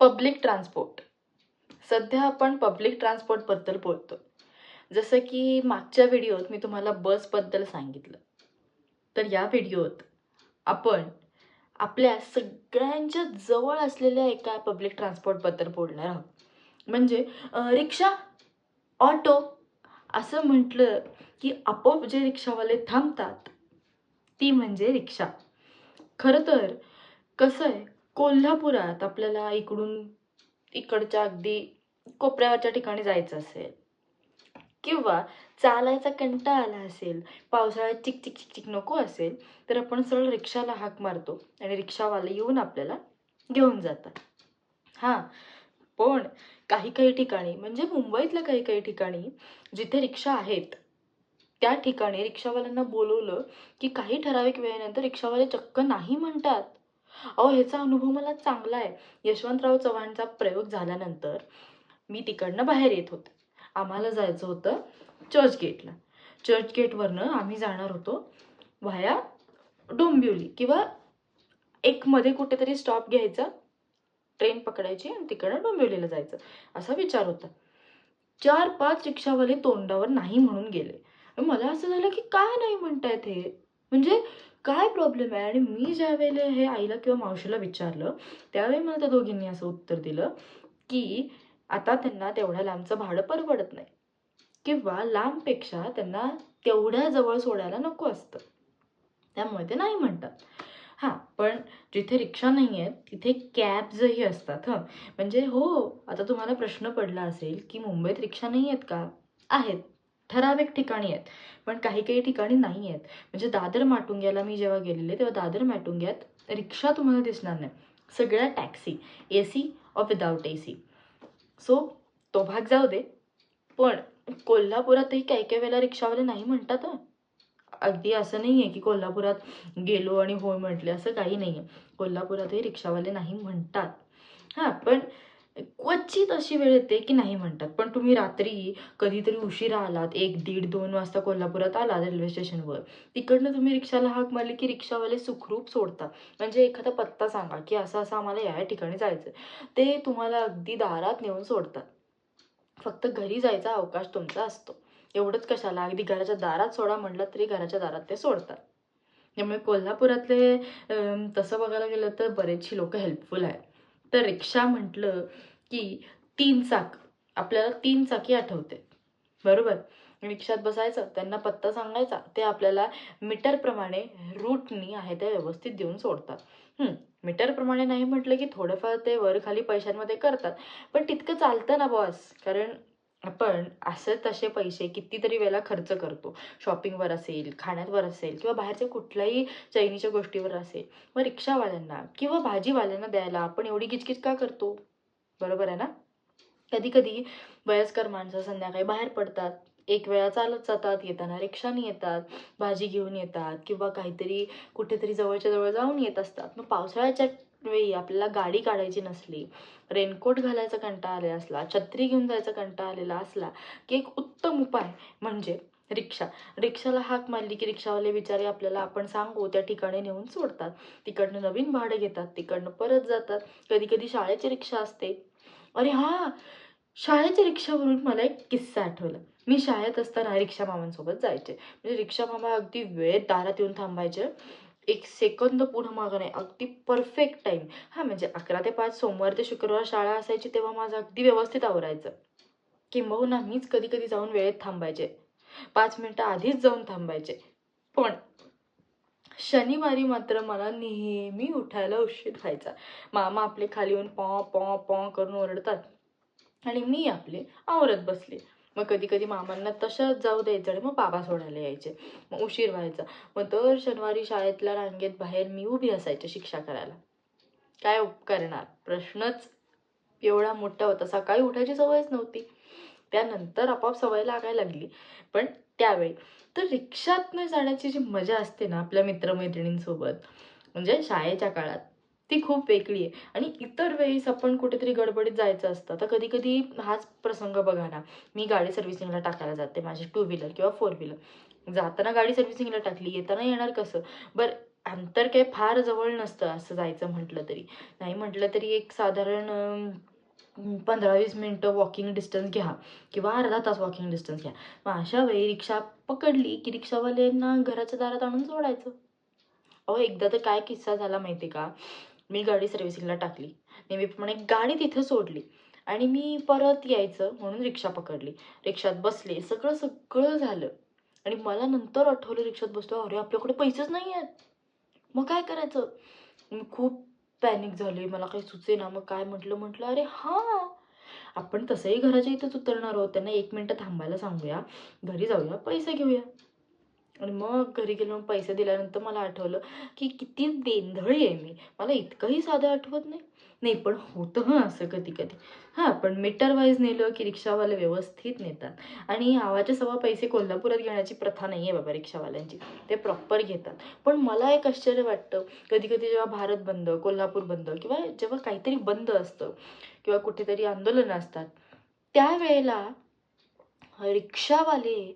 Public transport. सध्या आपण public ट्रान्सपोर्टबद्दल बोलतो. जसं की मागच्या व्हिडिओत मी तुम्हाला बसबद्दल सांगितलं. तर या व्हिडिओत आपण आपल्या सगळ्यांच्या जवळ असलेल्या एका पब्लिक ट्रान्सपोर्टबद्दल बोलणार आहोत. म्हणजे रिक्षा ऑटो असं म्हटलं की आपोआप जे रिक्षावाले थांबतात ती म्हणजे रिक्षा. खरं तर कसं आहे कोल्हापुरात आपल्याला इकडून इकडच्या अगदी कोपऱ्यावरच्या ठिकाणी जायचं असेल किंवा चालायचा कंटा आला असेल पावसाळ्यात चिक चिक चिक चिक नको असेल तर आपण सरळ रिक्षाला हाक मारतो आणि रिक्षावाले येऊन आपल्याला घेऊन जातात. हां पण काही काही ठिकाणी म्हणजे मुंबईतल्या काही काही ठिकाणी जिथे रिक्षा आहेत त्या ठिकाणी रिक्षावाल्यांना बोलवलं की काही ठराविक वेळेनंतर रिक्षावाले चक्क नाही म्हणतात. अहो ह्याचा अनुभव मला चांगला आहे. यशवंतराव चव्हाणचा प्रयोग झाल्यानंतर मी तिकडनं बाहेर येत होते. आम्हाला जायचं होतं चर्चगेटला चर्चगेटवरनं आम्ही जाणार होतो व्हाया डोंबिवली किंवा एक मध्ये कुठेतरी स्टॉप घ्यायचा ट्रेन पकडायची आणि तिकडं डोंबिवलीला जायचं असा विचार होता. चार पाच रिक्षावाले तोंडावर नाही म्हणून गेले. मला असं झालं की काय नाही म्हणतायत हे? म्हणजे काय प्रॉब्लेम आहे? आणि मी ज्या वेळेला हे आईला किंवा मावशीला विचारलं त्यावेळी मला त्या दोघींनी असं उत्तर दिलं की आता त्यांना तेवढ्या लांबचं भाडं परवडत नाही. किंवा लांबपेक्षा त्यांना तेवढ्या जवळ सोडायला नको असतं. त्यामुळे ते नाही म्हणतात. हां पण जिथे रिक्षा नाही आहेत तिथे कॅब्सही असतात हं. म्हणजे हो आता तुम्हाला प्रश्न पडला असेल की मुंबईत रिक्षा नाही आहेत का? आहेत. ठराविक ठिकाणी आहेत पण काही काही ठिकाणी नाही आहेत. म्हणजे दादर माटुंग्याला मी जेव्हा गेलेले तेव्हा दादर माटुंग्यात रिक्षा तुम्हाला दिसणार नाही. सगळ्या taxi A C or without A C so तो भाग जाऊ दे. पण कोल्हापुरातही काही काही वेळेला रिक्षावाले नाही म्हणतात अगदी असं नाही आहे की कोल्हापुरात गेलो आणि होय म्हटले असं काही नाही आहे कोल्हापुरातही रिक्षावाले नाही म्हणतात. हां पण क्वचित अशी वेळ येते की नाही म्हणतात. पण तुम्ही रात्री कधीतरी उशिरा आलात एक दीड दोन वाजता कोल्हापुरात आलात रेल्वे स्टेशनवर. तिकडनं तुम्ही रिक्षाला हाक मारली की रिक्षावाले सुखरूप सोडतात. म्हणजे एखादा पत्ता सांगा की असं असं आम्हाला या ठिकाणी जायचं ते तुम्हाला अगदी दारात नेऊन सोडतात. फक्त घरी जायचा अवकाश तुमचा असतो. एवढंच कशाला? अगदी घराच्या दारात सोडा म्हटलं तरी घराच्या दारात ते सोडतात. त्यामुळे कोल्हापुरातले तसं बघायला गेलं तर बरेचशी लोक हेल्पफुल आहेत. तर रिक्षा म्हटलं की तीन चाक. आपल्याला तीन चाकी आठवते. बरोबर? रिक्षात बसायचं त्यांना पत्ता सांगायचा ते आपल्याला मीटरप्रमाणे रूटनी आहे ते व्यवस्थित देऊन सोडतात. मीटरप्रमाणे नाही म्हटलं की थोडंफार ते वर खाली पैशांमध्ये करतात. पण तितकं चालतं ना बॉस कारण आपण असे तसे पैसे कितीतरी वेळेला खर्च करतो. शॉपिंगवर असेल खाण्यावर असेल किंवा बाहेरच्या कुठल्याही चैनीच्या गोष्टीवर असेल. मग रिक्षावाल्यांना किंवा भाजीवाल्यांना द्यायला आपण एवढी किचकिच का करतो? बरोबर आहे ना? कधी कधी वयस्कर माणसं संध्याकाळी बाहेर पडतात. एक वेळा चालत जातात येताना रिक्षाने येतात भाजी घेऊन येतात किंवा काहीतरी कुठेतरी जवळच्या जवळ जाऊन येत असतात. मग पावसाळ्याच्या वेळी आपल्याला गाडी काढायची नसली रेनकोट घालायचा कंटाळा आलेला असला छत्री घेऊन जायचा कंटाळा आलेला असला की एक उत्तम उपाय म्हणजे रिक्षा. रिक्षाला हाक मारली की रिक्षावाले बिचारे आपल्याला आपण सांगू त्या ठिकाणी नेऊन सोडतात. तिकडनं नवीन भाडं घेतात तिकडनं परत जातात. कधी कधी शाळेची रिक्षा असते. अरे हां शाळेच्या रिक्षावरून मला एक किस्सा आठवला. मी शाळेत असताना रिक्षा मामांसोबत जायचे. म्हणजे रिक्षा मामा अगदी वेळेत दारात येऊन थांबायचे. एक सेकंद पुढं मागं नाही अगदी परफेक्ट टाईम हां म्हणजे अकरा ते पाच सोमवार ते शुक्रवार शाळा असायची तेव्हा माझं अगदी व्यवस्थित आवरायचं. किंबहुना मीच कधी कधी जाऊन वेळेत थांबायचे. पाच मिनटं आधीच जाऊन थांबायचे. पण शनिवारी मात्र मला नेहमी उठायला उशीर व्हायचा. मामा आपले खाली येऊन पॉ पॉ पॉ करून ओरडतात. आणि मी आपले आवरत बसले. मग कधी कधी मामांना तशाच जाऊ द्यायचं आणि मग बाबा सोडायला यायचे. मग उशीर व्हायचा. मग दर शनिवारी शाळेतल्या रांगेत बाहेर मी उभी असायचे शिक्षा करायला. काय करणार प्रश्नच एवढा मोठा होता. सकाळी उठायची सवयच नव्हती. त्यानंतर आपोआप सवय लागायला लागली. पण त्यावेळी तर रिक्षातनं जाण्याची जी मजा असते ना आपल्या मित्रमैत्रिणींसोबत म्हणजे शाळेच्या काळात ती खूप वेगळी आहे. आणि इतर वेळेस आपण कुठेतरी गडबडीत जायचं असतं. तर कधी कधी हाच प्रसंग बघा ना मी गाडी सर्व्हिसिंगला टाकायला जाते माझी टू व्हीलर किंवा फोर व्हीलर. जाताना गाडी सर्व्हिसिंगला टाकली येताना येणार कसं? बरं अंतर काही फार जवळ नसतं असं जायचं म्हटलं तरी. नाही म्हटलं तरी एक साधारण पंधरा वीस मिनटं वॉकिंग डिस्टन्स घ्या. किंवा अर्धा तास वॉकिंग डिस्टन्स घ्या. मग अशा वेळी रिक्षा पकडली की रिक्षावाल्यांना घराच्या दारात आणून सोडायचं. अहो एकदा तर काय किस्सा झाला माहिती आहे का? मी गाडी सर्व्हिसिंगला टाकली. नेहमीप्रमाणे गाडी तिथं सोडली. आणि मी परत यायचं म्हणून रिक्षा पकडली. रिक्षात बसले सगळं सगळं झालं. आणि मला नंतर आठवलं रिक्षात बसलो अरे आपल्याकडे पैसेच नाही आहेत मग काय करायचं? मी खूप पॅनिक झाले मला काही सुचे ना मग काय म्हटलं म्हटलं अरे हां. आपण तसंही घराच्या इथंच उतरणार आहोत त्यांना एक मिनटं थांबायला सांगूया घरी जाऊया पैसे घेऊया. आणि मग घरी गेलो मग पैसे दिल्यानंतर मला आठवलं की किती देंधळी आहे मी. मला इतकंही साधं आठवत नाही. नाही पण होतं हां असं कधी कधी. हां पण मीटर वाईज नेलं की रिक्षावाले व्यवस्थित नेतात. आणि आवाच्या सव्वा पैसे कोल्हापुरात घेण्याची प्रथा नाही आहे बाबा रिक्षावाल्यांची. ते प्रॉपर घेतात. पण मला एक आश्चर्य वाटतं. कधी कधी जेव्हा भारत बंद कोल्हापूर बंद किंवा जेव्हा काहीतरी बंद असतं किंवा कुठेतरी आंदोलनं असतात त्यावेळेला रिक्षावाले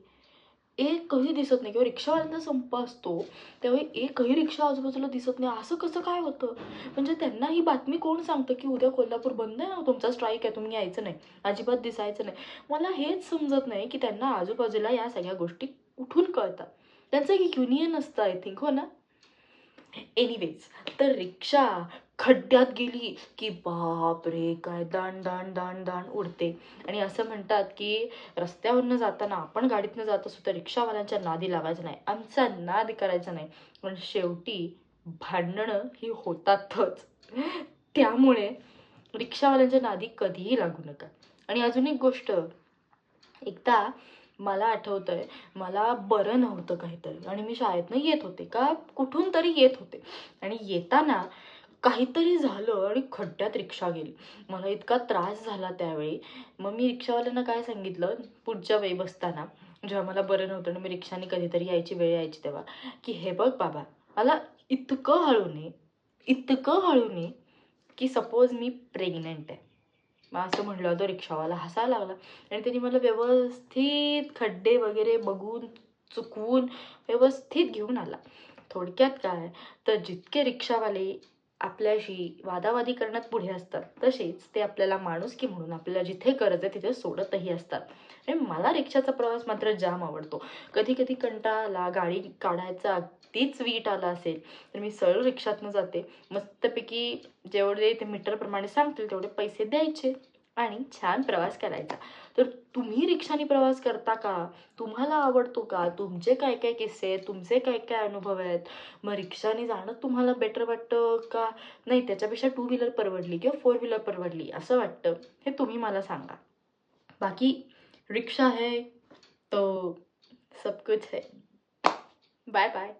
एकही दिसत नाही. किंवा रिक्षावाल्यांचा संप असतो त्यावेळी एकही रिक्षा आजूबाजूला दिसत नाही. असं कसं काय होतं? म्हणजे त्यांना ही बातमी कोण सांगतं की उद्या कोल्हापूर बंद आहे ना? तुमचा स्ट्राईक आहे तुम्ही यायचं नाही. अजिबात दिसायचं नाही. मला हेच समजत नाही की त्यांना आजूबाजूला या सगळ्या गोष्टी कुठून कळतात? त्यांचं एक युनियन असतं आय थिंक हो ना? एनिवेज तर रिक्षा खड्ड्यात गेली की बाप रे काय दाण दाण दाण दाण उडते. आणि असं म्हणतात की रस्त्यावरनं जाताना आपण गाडीतनं जात असू तर रिक्षावाल्यांच्या नादी लागायचं नाही. आमचा नाद करायचा नाही. पण शेवटी भांडणं ही होतातच. त्यामुळे रिक्षावाल्यांच्या नादी कधीही लागू नका. आणि अजून एक गोष्ट एकदा मला आठवतंय मला बरं नव्हतं काहीतरी. आणि मी शाळेतनं येत होते का? कुठून तरी येत होते. आणि येताना काहीतरी झालं आणि खड्ड्यात रिक्षा गेली. मला इतका त्रास झाला त्यावेळी. मग मी रिक्षावाल्यांना काय सांगितलं? पुढच्या वेळी बसताना जेव्हा मला बरं नव्हतं आणि मी रिक्षाने कधीतरी यायची वेळ यायची तेव्हा की हे बघ बाबा मला इतकं हळूने इतकं हळूने की सपोज मी प्रेग्नंट आहे. मग असं म्हटलं तो रिक्षावाला हसायला लागला. आणि त्यांनी मला व्यवस्थित खड्डे वगैरे बघून चुकवून व्यवस्थित घेऊन आला. थोडक्यात काय? तर जितके रिक्षावाले आपल्याशी वादावादी करण्यात पुढे असतात. तसेच ते आपल्याला माणुसकी म्हणून आपल्याला जिथे गरज आहे तिथे सोडतही असतात. आणि मला रिक्षाचा प्रवास मात्र जाम आवडतो. कधी कधी कंटाळाला गाडी काढायचा अगदीच वीट आला असेल तर मी सरळ रिक्षातनं जाते. मस्तपैकी जेवढे ते मीटरप्रमाणे सांगतील तेवढे पैसे द्यायचे. आणि छान प्रवास करायचा. तर तुम्ही रिक्षाने प्रवास करता का? तुम्हाला आवडतो का? तुमचे काय काय किस्से आहेत? तुमचे काय काय अनुभव आहेत? मग रिक्षाने जाणं तुम्हाला बेटर वाटतं का? नाही त्याच्यापेक्षा टू व्हीलर परवडली किंवा फोर व्हीलर परवडली असं वाटतं? हे तुम्ही मला सांगा. बाकी रिक्षा है तो सब कुछ है. Bye bye